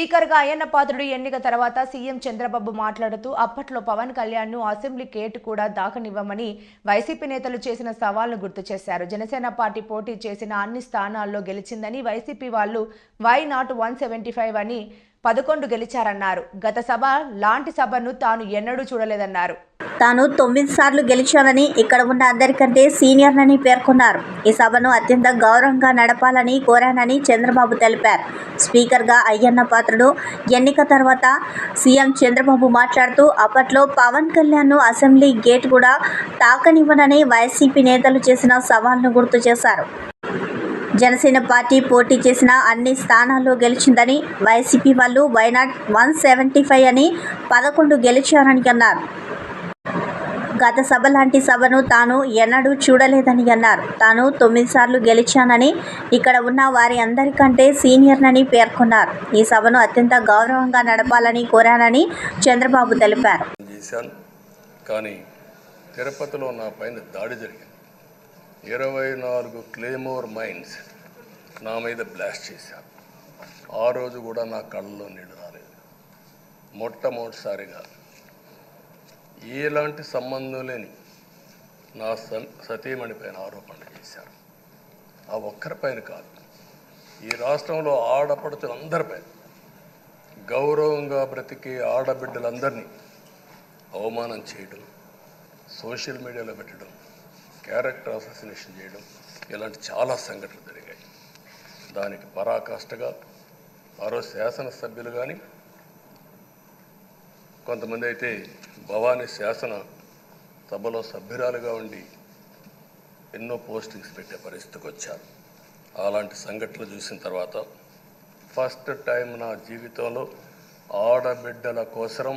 స్పీకర్గా అయ్యన్న పాత్రుడు ఎన్నిక తర్వాత సీఎం చంద్రబాబు మాట్లాడుతూ అప్పట్లో పవన్ కళ్యాణ్ను అసెంబ్లీ కేటు కూడా దాకనివ్వమని వైసీపీ నేతలు చేసిన సవాల్ను గుర్తు చేశారు. జనసేన పార్టీ పోటీ చేసిన అన్ని స్థానాల్లో గెలిచిందని వైసీపీ వాళ్ళు why not one seventy five అని పదకొండు గెలిచారన్నారు. గత సభ లాంటి సభను తాను ఎన్నడూ చూడలేదన్నారు. తాను తొమ్మిది సార్లు గెలిచానని ఇక్కడ ఉన్న అందరికంటే సీనియర్నని పేర్కొన్నారు. ఈ సభను అత్యంత గౌరవంగా నడపాలని కోరానని చంద్రబాబు తెలిపారు. స్పీకర్గా అయ్యన్న పాత్రుడు ఎన్నిక తర్వాత సీఎం చంద్రబాబు మాట్లాడుతూ అప్పట్లో పవన్ కళ్యాణ్ను అసెంబ్లీ గేట్ కూడా తాకనివ్వనని వైసీపీ నేతలు చేసిన సవాల్ను గుర్తు చేశారు. జనసేన పార్టీ పోటీ చేసిన అన్ని స్థానాల్లో గెలిచిందని వైసీపీ వాళ్ళు why not one seventy five అని పదకొండు గెలిచారని అన్నారు. గత సభ లాంటి సభను తాను ఎన్నడూ చూడలేదని అన్నారు. తాను తొమ్మిది సార్లు గెలిచానని ఇక్కడ ఉన్న వారి అందరికంటే సీనియర్నని పేర్కొన్నారు. ఈ సభను అత్యంత గౌరవంగా నడపాలని కోరానని చంద్రబాబు తెలిపారు. కానీ తిరుపతిలో నా పైన దాడి జరిగింది. ఇరవై నాలుగు క్లేమోర్ మైన్స్ నా మీద బ్లాస్ట్ చేశారు. ఆ రోజు కూడా నా కళ్ళలో నీళ్ళు రాలేదు. మొట్టమొదటిసారిగా ఎలాంటి సంబంధం లేని నా స సతీమణి పైన ఆరోపణలు చేశారు. ఆ ఒక్కరిపైన కాదు ఈ రాష్ట్రంలో ఆడపడుతులందరిపైన గౌరవంగా బ్రతికే ఆడబిడ్డలందరినీ అవమానం చేయడం సోషల్ మీడియాలో పెట్టడం క్యారెక్టర్ అసోసినేషన్ చేయడం ఇలాంటి చాలా సంఘటనలు జరిగాయి. దానికి పరాకాష్ఠగా మరో శాసనసభ్యులు కానీ కొంతమంది అయితే భవానీ శాసన సభలో సభ్యురాలుగా ఉండి ఎన్నో పోస్టింగ్స్ పెట్టే పరిస్థితికి వచ్చారు. అలాంటి సంఘటనలు చూసిన తర్వాత ఫస్ట్ టైం నా జీవితంలో ఆడబిడ్డల కోసరం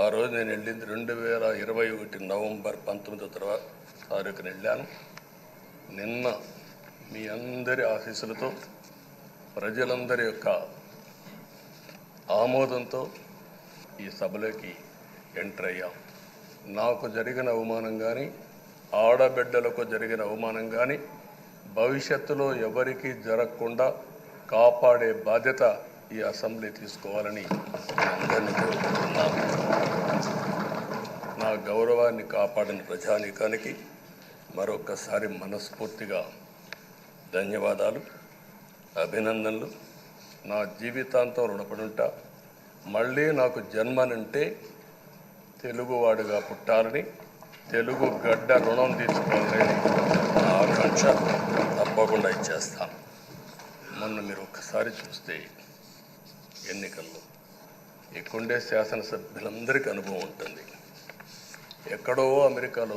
ఆ రోజు నేను వెళ్ళింది రెండు వేల ఇరవై ఒకటి నవంబర్ పంతొమ్మిదో తర్వాత తారీఖున వెళ్ళాను. నిన్న మీ అందరి ఆశీస్సులతో ప్రజలందరి యొక్క ఆమోదంతో ఈ సభలోకి ఎంటర్ అయ్యాం. నాకు జరిగిన అవమానం కానీ ఆడబిడ్డలకు జరిగిన అవమానం కానీ భవిష్యత్తులో ఎవరికీ జరగకుండా కాపాడే బాధ్యత ఈ అసెంబ్లీ తీసుకోవాలని కుటుంబాన్ని కాపాడిన ప్రజానీకానికి మరొకసారి మనస్ఫూర్తిగా ధన్యవాదాలు అభినందనలు. నా జీవితాంతం రుణపడుంటా. మళ్ళీ నాకు జన్మనంటే తెలుగువాడుగా పుట్టాలని తెలుగు గడ్డ రుణం తీసుకోవాలని నా ఆకాంక్ష తప్పకుండా ఇచ్చేస్తాను మొన్న మీరు ఒక్కసారి చూస్తే ఎన్నికల్లో ఇక్కడుండే శాసనసభ్యులందరికీ అనుభవం ఉంటుంది. ఎక్కడో అమెరికాలో